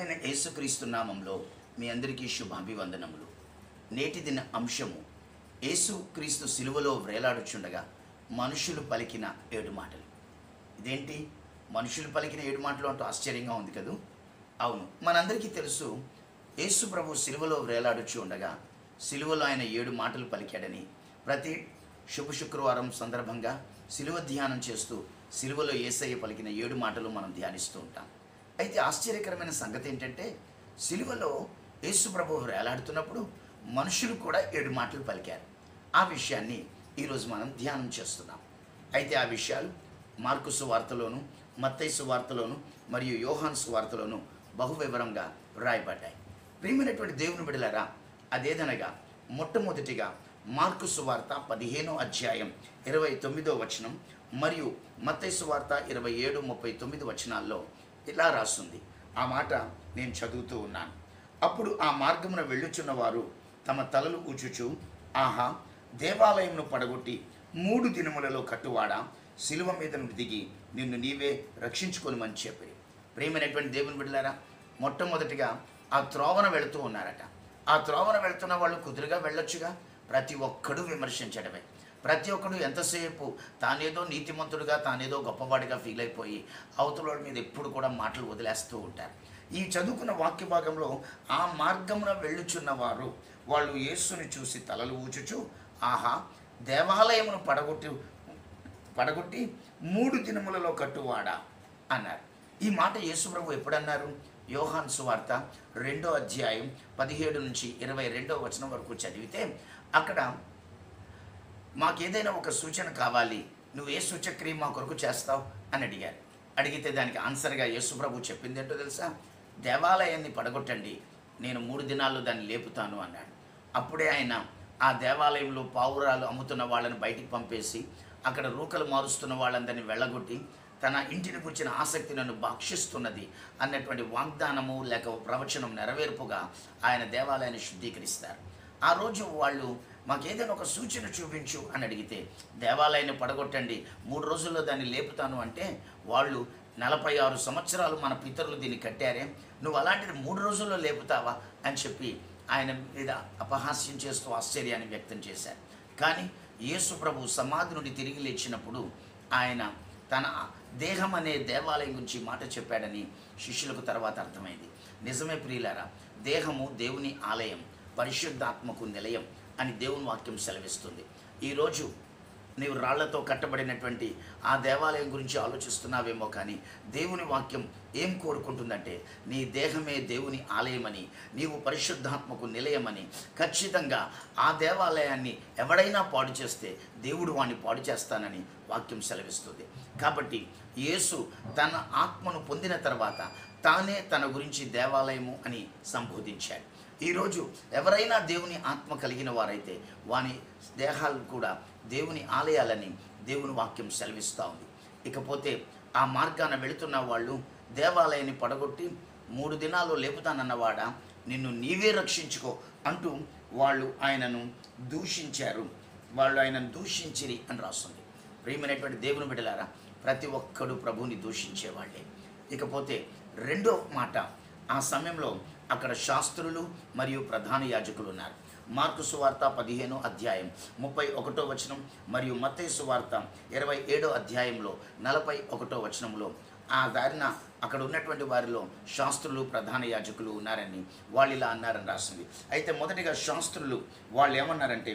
ప్రభువైన యేసుక్రీస్తు నామంలో మీ అందరికీ శుభాభివందనములు. నేటి దిన అంశము యేసుక్రీస్తు సిలువలో వ్రేలాడుచుండగా మనుషులు పలికిన ఏడు మాటలు. ఇదేంటి? మనుషులు పలికిన ఏడు మాటలు అంటూ ఆశ్చర్యంగా ఉంది కదూ? అవును మనందరికీ తెలుసు యేసు ప్రభు సిలువలో వ్రేలాడుచు ఉండగా సిలువలో ఆయన ఏడు మాటలు పలికాడని. ప్రతి శుభ శుక్రవారం సందర్భంగా సిలువ ధ్యానం చేస్తూ సిలువలో ఏసయ్య పలికిన ఏడు మాటలు మనం ధ్యానిస్తూ ఉంటాం. అయితే ఆశ్చర్యకరమైన సంగతి ఏంటంటే సిలువలో యేసుప్రభు వేలాడుతున్నప్పుడు మనుషులు కూడా ఏడు మాటలు పలికారు. ఆ విషయాన్ని ఈరోజు మనం ధ్యానం చేస్తున్నాం. అయితే ఆ విషయాలు మార్కు సువార్తలోను మత్తైసు సువార్తలోను మరియు యోహాన్ సువార్తలోను బహువివరంగా రాయబడ్డాయి ప్రియమైనటువంటి దేవుని బిడలరా అదేదనగా మొట్టమొదటిగా మార్కు సువార్త పదిహేనో అధ్యాయం ఇరవై తొమ్మిదో వచనం మరియు మత్తైసు సువార్త ఇరవై ఏడు ముప్పై తొమ్మిది వచనాల్లో ఇలా రాస్తుంది. ఆ మాట నేను చదువుతూ ఉన్నాను. అప్పుడు ఆ మార్గమున వెళ్ళుచున్న వారు తమ తలలు ఊచుచు ఆహా! దేవాలయమును పడగొట్టి మూడు దినములలో కట్టువాడా? శిలువ మీద నుండి దిగి నిన్ను నీవే రక్షించుకొనిమని చెప్పి ప్రేమైనటువంటి దేవుని బిడ్డలారా మొట్టమొదటిగా ఆ త్రోవన వెళుతూ ఉన్నారట. ఆ త్రోవన వెళుతున్న వాళ్ళు కుదురుగా వెళ్ళొచ్చుగా. ప్రతి ఒక్కడు విమర్శించడమే. ప్రతి ఒక్కడు ఎంతసేపు తానేదో నీతిమంతుడుగా తానేదో గొప్పవాడిగా ఫీల్ అయిపోయి అవతల మీద ఎప్పుడు కూడా మాటలు వదిలేస్తూ ఉంటారు. ఈ చదువుకున్న వాక్య భాగంలో ఆ మార్గమున వెళ్ళుచున్న వారు వాళ్ళు యేసుని చూసి తలలు ఊచుచు ఆహా దేవాలయమును పడగొట్టి పడగొట్టి మూడు దినములలో కట్టువాడా? అన్నారు. ఈ మాట యేసుప్రభు ఎప్పుడన్నారు? యోహాన్ సువార్త రెండో అధ్యాయం పదిహేడు నుంచి ఇరవై రెండో వచనం వరకు చదివితే అక్కడ మాకేదైనా ఒక సూచన కావాలి. నువ్వు ఏ సూచక్రియ మా కొరకు చేస్తావు? అని అడిగారు. అడిగితే దానికి ఆన్సర్గా యేసుప్రభు చెప్పింది ఏంటో తెలుసా? దేవాలయాన్ని పడగొట్టండి. నేను మూడు దినాల్లో దాన్ని లేపుతాను అన్నాడు. అప్పుడే ఆయన ఆ దేవాలయంలో పావురాలు అమ్ముతున్న వాళ్ళని బయటికి పంపేసి అక్కడ రూకలు మారుస్తున్న వాళ్ళందరినీ వెళ్ళగొట్టి తన ఇంటిని కూర్చిన ఆసక్తి నన్ను భక్షిస్తున్నది అన్నటువంటి వాగ్దానము లేక ప్రవచనం నెరవేర్పుగా ఆయన దేవాలయాన్ని శుద్ధీకరిస్తారు. ఆ రోజు వాళ్ళు మాకేదైనా ఒక సూచన చూపించు అని అడిగితే దేవాలయాన్ని పడగొట్టండి మూడు రోజుల్లో దాన్ని లేపుతాను అంటే వాళ్ళు నలభై ఆరు సంవత్సరాలు మన పితరులు దీన్ని కట్టారే నువ్వు అలాంటిది మూడు రోజుల్లో లేపుతావా అని చెప్పి ఆయన మీద అపహాస్యం చేస్తూ ఆశ్చర్యాన్ని వ్యక్తం చేశారు. కానీ యేసు ప్రభు సమాధి నుండి తిరిగి లేచినప్పుడు ఆయన తన దేహం అనే దేవాలయం గురించి మాట చెప్పాడని శిష్యులకు తర్వాత అర్థమైంది. నిజమే ప్రియులారా దేహము దేవుని ఆలయం పరిశుద్ధాత్మకు నిలయం. అని దేవుని వాక్యం సెలవిస్తుంది. ఈరోజు నీవు రాళ్ళతో కట్టబడినటువంటి ఆ దేవాలయం గురించి ఆలోచిస్తున్నావేమో కానీ దేవుని వాక్యం ఏం కోరుకుంటుందంటే నీ దేహమే దేవుని ఆలయమని నీవు పరిశుద్ధాత్మకు నిలయమని ఖచ్చితంగా ఆ దేవాలయాన్ని ఎవడైనా పాడు చేస్తే దేవుడు వాణ్ణి పాడు చేస్తానని వాక్యం సెలవిస్తుంది. కాబట్టి యేసు తన ఆత్మను పొందిన తర్వాత తానే తన గురించి దేవాలయము అని సంబోధించాడు. ఈరోజు ఎవరైనా దేవుని ఆత్మ కలిగిన వారైతే వాని దేహాలు కూడా దేవుని ఆలయాలని దేవుని వాక్యం సెలవిస్తూ ఉంది. ఇకపోతే ఆ మార్గాన వెళుతున్న వాళ్ళు దేవాలయాన్ని పడగొట్టి మూడు దినాలు లేపుతానన్నవాడా నిన్ను నీవే రక్షించుకో అంటూ వాళ్ళు ఆయనను దూషించారు. వాళ్ళు ఆయనను దూషించిరి అని రాస్తుంది. ప్రియమైనటువంటి దేవుని బిడలారా ప్రతి ఒక్కడు ప్రభుని దూషించేవాళ్ళే. ఇకపోతే రెండో మాట ఆ సమయంలో అక్కడ శాస్త్రులు మరియు ప్రధాన యాజకులు ఉన్నారు మార్కు సువార్త పదిహేను అధ్యాయం ముప్పై ఒకటో వచనం మరియు మత్తయి సువార్త ఇరవై ఏడో అధ్యాయంలో నలభై ఒకటో వచనంలో ఆ దారిన అక్కడ ఉన్నటువంటి వారిలో శాస్త్రులు ప్రధాన యాజకులు ఉన్నారని వాళ్ళు ఇలా అన్నారని రాసింది. అయితే మొదటిగా శాస్త్రులు వాళ్ళు ఏమన్నారంటే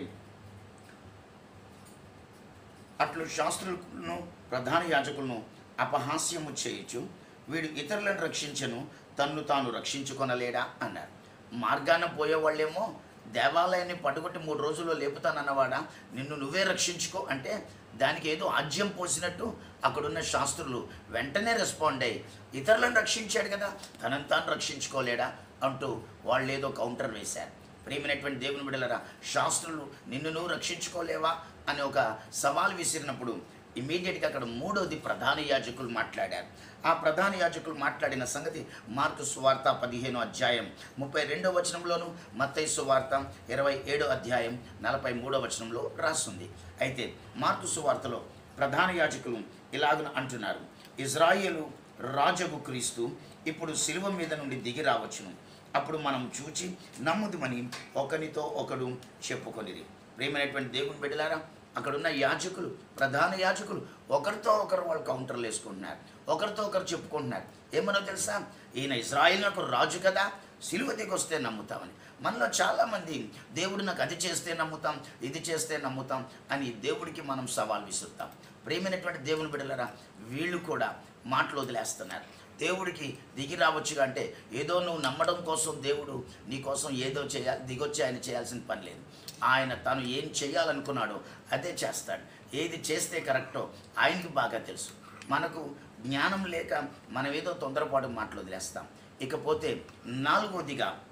అట్లు శాస్త్రులను ప్రధాన యాజకులను అపహాస్యము చేయొచ్చు వీడు ఇతరులను రక్షించను తన్ను తాను రక్షించుకొనలేడా? అన్నారు. మార్గాన పోయేవాళ్ళేమో దేవాలయాన్ని పట్టుకొట్టి మూడు రోజుల్లో లేపుతానన్నవాడా? నిన్ను నువ్వే రక్షించుకో అంటే దానికి ఏదో ఆజ్యం పోసినట్టు అక్కడున్న శాస్త్రులు వెంటనే రెస్పాండ్ అయ్యి ఇతరులను రక్షించాడు కదా తనను తాను రక్షించుకోలేడా? అంటూ వాళ్ళు ఏదో కౌంటర్ వేశారు. ప్రియమైనటువంటి దేవుని బిడలరా శాస్త్రులు నిన్ను నువ్వు రక్షించుకోలేవా? అని ఒక సవాల్ విసిరినప్పుడు ఇమీడియట్గా అక్కడ మూడోది ప్రధాన యాజకులు మాట్లాడారు. ఆ ప్రధాన యాజకులు మాట్లాడిన సంగతి మార్కు సువార్త పదిహేను అధ్యాయం ముప్పై రెండో వచనంలోను మత్తై సువార్త ఇరవై ఏడో అధ్యాయం నలభై మూడో వచనంలో రాస్తుంది. అయితే మార్కు సువార్తలో ప్రధాన యాజకులు ఇలాగను అంటున్నారు. ఇజ్రాయేలు రాజగు క్రీస్తు ఇప్పుడు శిలువ మీద నుండి దిగి రావచ్చును. అప్పుడు మనం చూచి నమ్ముదుమని ఒకనితో ఒకడు చెప్పుకొనిది ప్రేమైనటువంటి దేవుని బిడ్డలారా అక్కడున్న యాజకులు ప్రధాన యాజకులు ఒకరితో ఒకరు వాళ్ళు కౌంటర్లు వేసుకుంటున్నారు. ఒకరితో ఒకరు చెప్పుకుంటున్నారు. ఏమనో తెలుసా? ఈయన ఇజ్రాయిల్కు రాజు కదా సిలువ దిగొస్తే నమ్ముతామని. మనలో చాలామంది దేవుడు నాకు అది చేస్తే నమ్ముతాం ఇది చేస్తే నమ్ముతాం అని దేవుడికి మనం సవాల్ విసురుతాం. ప్రేమైనటువంటి దేవుని బిడలరా వీళ్ళు కూడా మాటలు వదిలేస్తున్నారు. దేవుడికి దిగి రావచ్చుగా అంటే ఏదో నువ్వు నమ్మడం కోసం దేవుడు నీ కోసం ఏదో చేయాలి దిగొచ్చి ఆయన చేయాల్సిన పని లేదు. ఆయన తను ఏం చేయాలనుకున్నాడో అదే చేస్తాడు. ఏది చేస్తే కరెక్టో ఆయనకి బాగా తెలుసు. మనకు జ్ఞానం లేక మనం ఏదో తొందరపాటు మాటలు వదిలేస్తాం. ఇకపోతే నాలుగోదిగా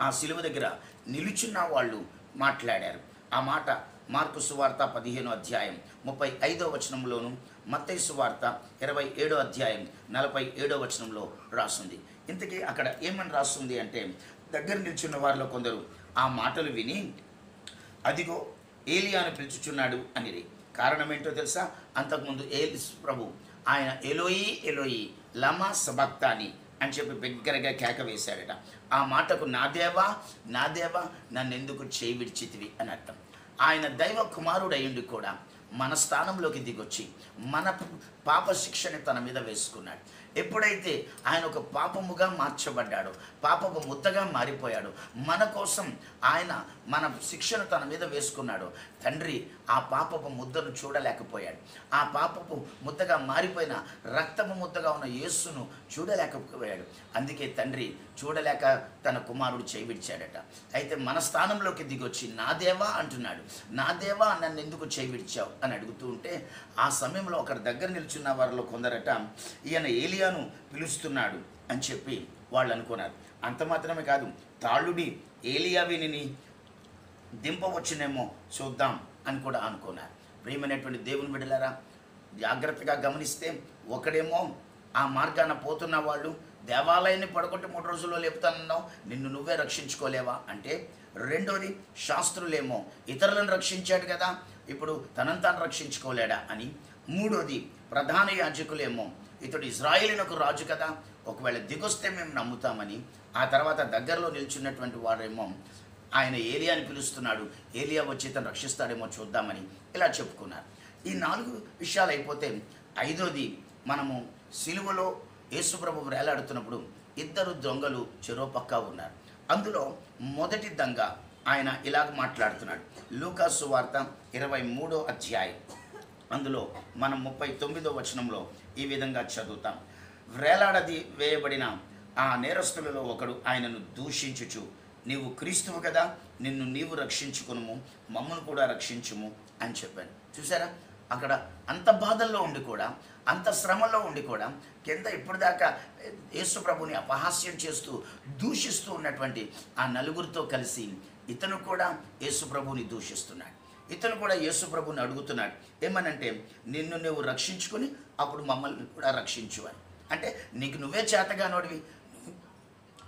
ఆ సిలువ దగ్గర నిలుచున్న వాళ్ళు మాట్లాడారు. ఆ మాట మార్కు సువార్త పదిహేను అధ్యాయం ముప్పై ఐదో వచనంలోను మత్తైసు వార్త ఇరవై ఏడో అధ్యాయం నలభై ఏడో వచనంలో రాస్తుంది. ఇంతకీ అక్కడ ఏమని రాస్తుంది అంటే దగ్గర నిల్చున్న వారిలో కొందరు ఆ మాటలు విని అదిగో ఏలియాను పిలుచుచున్నాడు అనిది కారణం ఏంటో తెలుసా? అంతకుముందు ఏలిస్ ప్రభు ఆయన ఎలోయి ఎలోయి లమా సబక్తాని అని చెప్పి బిగ్గరగా కేక వేశాడట. ఆ మాటకు నా దేవా నా దేవా నన్ను ఎందుకు చేయి విడిచితివి అని అర్థం. ఆయన దైవ కుమారుడు అయ్యుండి కూడా మన స్థానంలోకి దిగొచ్చి మన పాప శిక్షని తన మీద వేసుకున్నాడు. ఎప్పుడైతే ఆయన ఒక పాపముగా మార్చబడ్డాడో పాపపు ముద్దగా మారిపోయాడు మన కోసం ఆయన మన శిక్షను తన మీద వేసుకున్నాడు తండ్రి ఆ పాపపు ముద్దను చూడలేకపోయాడు. ఆ పాపపు ముద్దగా మారిపోయిన రక్తపు ముద్దగా ఉన్న యేసును చూడలేకపోయాడు. అందుకే తండ్రి చూడలేక తన కుమారుడు చేయివిడిచాడట. అయితే మన స్థానంలోకి దిగొచ్చి నా దేవా అంటున్నాడు. నా దేవా నన్ను ఎందుకు చేయివిడిచావు? అని అడుగుతూ ఉంటే ఆ సమయంలో ఒకరి దగ్గర నిల్చున్న వారిలో కొందరట ఈయన ఏలియాను పిలుస్తున్నాడు అని చెప్పి వాళ్ళు అనుకున్నారు. అంత మాత్రమే కాదు తాళుడి ఏలియా వినిని దింపవచ్చునేమో చూద్దాం అని కూడా అనుకున్నారు. ప్రియమైనటువంటి దేవుని బిడ్డలారా జాగ్రత్తగా గమనిస్తే ఒకడేమో ఆ మార్గాన పోతున్న వాళ్ళు దేవాలయాన్ని పడగొట్టి మూడు రోజుల్లో లేపుతానన్నావు నిన్ను నువ్వే రక్షించుకోలేవా? అంటే రెండోది శాస్త్రులేమో ఇతరులను రక్షించాడు కదా ఇప్పుడు తనంతాను రక్షించుకోలేడా అని. మూడోది ప్రధాన యాజకులేమో ఇతడు ఇజ్రాయేలీనకు రాజు కదా. ఒకవేళ దిగొస్తే మేము నమ్ముతామని. ఆ తర్వాత దగ్గరలో నిల్చున్నటువంటి వారేమో ఆయన ఏలియాని పిలుస్తున్నాడు. ఏలియా వచ్చి తను రక్షిస్తాడేమో చూద్దామని ఇలా చెప్పుకున్నారు. ఈ నాలుగు విషయాలు అయిపోతే ఐదోది మనము సిలువలో యేసుప్రభు వేలాడుతున్నప్పుడు ఇద్దరు దొంగలు చెరో పక్కా ఉన్నారు. అందులో మొదటి దొంగ ఆయన ఇలాగ మాట్లాడుతున్నాడు. లూకాసు వార్త ఇరవై మూడో అధ్యాయం. అందులో మనం ముప్పై తొమ్మిదో వచనంలో ఈ విధంగా చదువుతాం. వ్రేలాడది వేయబడిన ఆ నేరస్తులలో ఒకడు ఆయనను దూషించుచు నీవు క్రీస్తువు కదా నిన్ను నీవు రక్షించుకునుము మమ్మల్ని కూడా రక్షించుము అని చెప్పాను చూసారా? అక్కడ అంత బాధల్లో ఉండి కూడా అంత శ్రమలో ఉండి కూడా కింద ఇప్పటిదాకా యేసు ప్రభుని అపహాస్యం చేస్తూ దూషిస్తూ ఉన్నటువంటి ఆ నలుగురితో కలిసి ఇతను కూడా యేసు ప్రభుని దూషిస్తున్నాడు. ఇతను కూడా యేసు ప్రభుని అడుగుతున్నాడు. ఏమనంటే నిన్ను నువ్వు రక్షించుకుని అప్పుడు మమ్మల్ని కూడా రక్షించు అని. అంటే నీకు నువ్వే చేతగానోడివి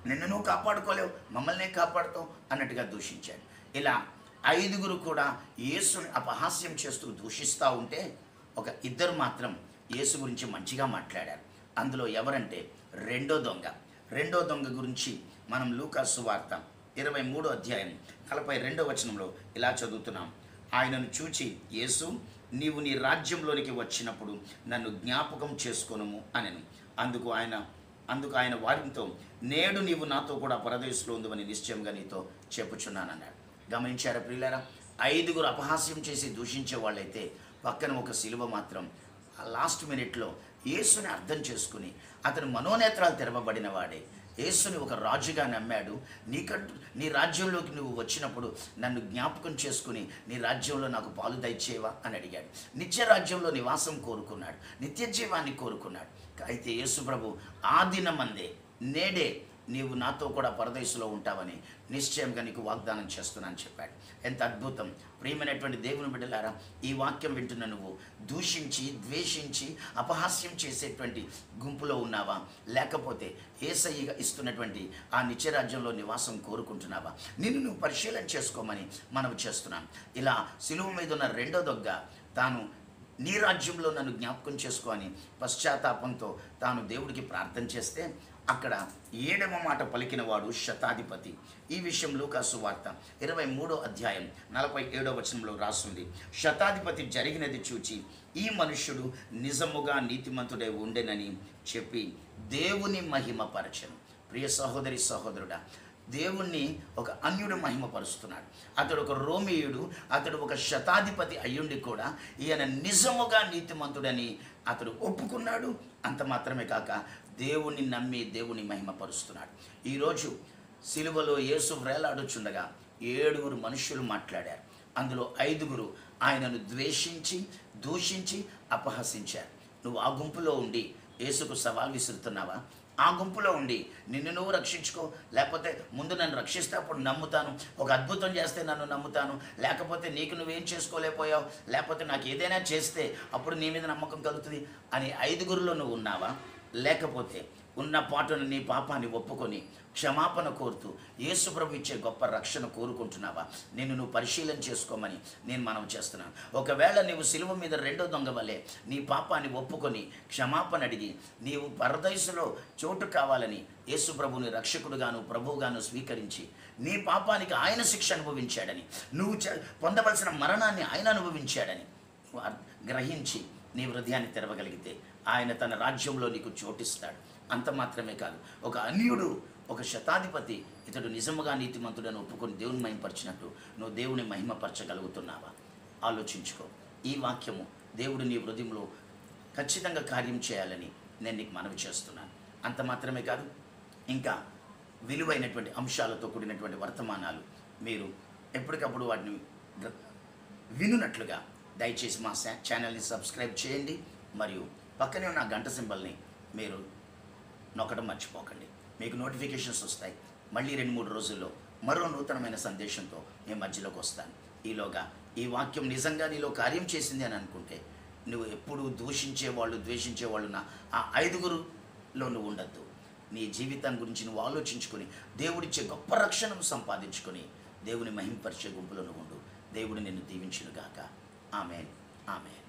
నిన్ను నువ్వు కాపాడుకోలేవు మమ్మల్ని కాపాడుతావు అన్నట్టుగా దూషించాడు. ఇలా ఐదుగురు కూడా యేసుని అపహాస్యం చేస్తూ దూషిస్తూ ఉంటే ఒక ఇద్దరు మాత్రం యేసు గురించి మంచిగా మాట్లాడారు. అందులో ఎవరంటే రెండో దొంగ. రెండో దొంగ గురించి మనం లూకాసు వార్త ఇరవై మూడో అధ్యాయం నలభై రెండో వచనంలో ఇలా చదువుతున్నాం. ఆయనను చూచి యేసు నీవు నీ రాజ్యంలోనికి వచ్చినప్పుడు నన్ను జ్ఞాపకం చేసుకోనము అనెను. అందుకు ఆయన అందుకు ఆయన వారితో నేడు నీవు నాతో కూడా పరదేశంలో ఉందని నిశ్చయంగా నీతో చెప్పుచున్నానన్నాడు. గమనించారా ప్రియులారా? ఐదుగురు అపహాస్యం చేసి దూషించే వాళ్ళైతే పక్కన ఒక సిలువ మాత్రం లాస్ట్ మినిట్లో యేసుని అర్థం చేసుకుని అతని మనోనేత్రాలు తెరవబడిన వాడే. యేసుని ఒక రాజుగా నమ్మాడు. నీకంటూ నీ రాజ్యంలోకి నువ్వు వచ్చినప్పుడు నన్ను జ్ఞాపకం చేసుకుని నీ రాజ్యంలో నాకు పాలు దయచేవా అని అడిగాడు. నిత్య రాజ్యంలో నివాసం కోరుకున్నాడు. నిత్య జీవాన్ని కోరుకున్నాడు. అయితే యేసు ప్రభు ఆ దినమందే నేడే నీవు నాతో కూడా పరదేశంలో ఉంటావని నిశ్చయంగా నీకు వాగ్దానం చేస్తున్నాను చెప్పాడు. ఎంత అద్భుతం. ప్రియమైనటువంటి దేవుని బిడ్డలారా ఈ వాక్యం వింటున్న నువ్వు దూషించి ద్వేషించి అపహాస్యం చేసేటువంటి గుంపులో ఉన్నావా? లేకపోతే ఏసయ్యగా ఇస్తున్నటువంటి ఆ నిత్యరాజ్యంలో నివాసం కోరుకుంటున్నావా? నిన్ను నువ్వు పరిశీలన చేసుకోమని మనం చేస్తున్నాం ఇలా సిలువ మీద ఉన్న రెండో దొగ్గ తాను నీ రాజ్యంలో నన్ను జ్ఞాపకం చేసుకో అని పశ్చాత్తాపంతో తాను దేవుడికి ప్రార్థన చేస్తే అక్కడ ఏడవ మాట పలికిన వాడు శతాధిపతి. ఈ విషయంలో కాసు వార్త ఇరవై మూడో అధ్యాయం నలభై ఏడో వచనంలో రాస్తుంది. శతాధిపతి జరిగినది చూచి ఈ మనుష్యుడు నిజముగా నీతిమంతుడై ఉండెనని చెప్పి దేవుని మహిమపరచను ప్రియ సహోదరి సహోదరుడా దేవుణ్ణి ఒక అన్యుడు మహిమపరుస్తున్నాడు. అతడు ఒక రోమియుడు అతడు ఒక శతాధిపతి అయ్యుండి కూడా ఈయన నిజముగా నీతిమంతుడని అతడు ఒప్పుకున్నాడు. అంత మాత్రమే కాక దేవుణ్ణి నమ్మి దేవుని మహిమపరుస్తున్నాడు. ఈరోజు సిలువలో యేసు వ్రేలాడుచుండగా ఏడుగురు మనుషులు మాట్లాడారు. అందులో ఐదుగురు ఆయనను ద్వేషించి దూషించి అపహసించారు. నువ్వు ఆ గుంపులో ఉండి యేసుకు సవాల్ విసురుతున్నావా? ఆ గుంపులో ఉండి నిన్ను నువ్వు రక్షించుకో లేకపోతే ముందు నన్ను రక్షిస్తే అప్పుడు నమ్ముతాను. ఒక అద్భుతం చేస్తే నన్ను నమ్ముతాను. లేకపోతే నీకు నువ్వేం చేసుకోలేకపోయావు? లేకపోతే నాకు ఏదైనా చేస్తే అప్పుడు నీ మీద నమ్మకం కలుగుతుంది అని ఐదుగురిలో నువ్వు ఉన్నావా? లేకపోతే ఉన్న పాటను నీ పాపాన్ని ఒప్పుకొని క్షమాపణ కోరుతూ యేసుప్రభు ఇచ్చే గొప్ప రక్షణ కోరుకుంటున్నావా? నిన్ను నువ్వు పరిశీలన చేసుకోమని నేను మనం చేస్తున్నాను. ఒకవేళ నీవు సిలువ మీద రెండో దొంగ వలె నీ పాపాన్ని ఒప్పుకొని క్షమాపణ అడిగి నీవు పరదయసులో చోటు కావాలని యేసుప్రభుని రక్షకుడుగాను ప్రభువుగాను స్వీకరించి నీ పాపానికి ఆయన శిక్ష అనుభవించాడని నువ్వు చ- పొందవలసిన మరణాన్ని ఆయన అనుభవించాడని గ్రహించి నీ హృదయాన్ని తెరవగలిగితే ఆయన తన రాజ్యంలో నీకు చోటిస్తాడు. అంత మాత్రమే కాదు ఒక అన్యుడు ఒక శతాధిపతి ఇతడు నిజముగా నీతిమంతుడని ఒప్పుకొని దేవుని మహిమపరిచినట్టు నువ్వు దేవుని మహిమపరచగలుగుతున్నావా? ఆలోచించుకో. ఈ వాక్యము దేవుడు నీ హృదయంలో ఖచ్చితంగా కార్యం చేయాలని నేను నీకు మనవి చేస్తున్నాను. అంత మాత్రమే కాదు ఇంకా విలువైనటువంటి అంశాలతో కూడినటువంటి వర్తమానాలు మీరు ఎప్పటికప్పుడు వాటిని వినునట్లుగా దయచేసి మా ఛానల్ని సబ్స్క్రైబ్ చేయండి. మరియు పక్కనే ఉన్న గంట సింబల్ని మీరు నొక్కడం మర్చిపోకండి. మీకు నోటిఫికేషన్స్ వస్తాయి. మళ్ళీ రెండు మూడు రోజుల్లో మరో నూతనమైన సందేశంతో నేను మధ్యలోకి వస్తాను. ఈలోగా ఈ వాక్యం నిజంగా నీలో కార్యం చేసింది అని అనుకుంటే నువ్వు ఎప్పుడు దూషించే వాళ్ళు ద్వేషించే వాళ్ళున్న ఆ ఐదుగురులో నువ్వు ఉండద్దు. నీ జీవితం గురించి నువ్వు ఆలోచించుకొని దేవుడిచ్చే గొప్ప రక్షణను సంపాదించుకొని దేవుని మహింపరిచే గుంపులో నువ్వు ఉండు. దేవుడు నిన్ను దీవించునుగాక. ఆమె ఆమెన్.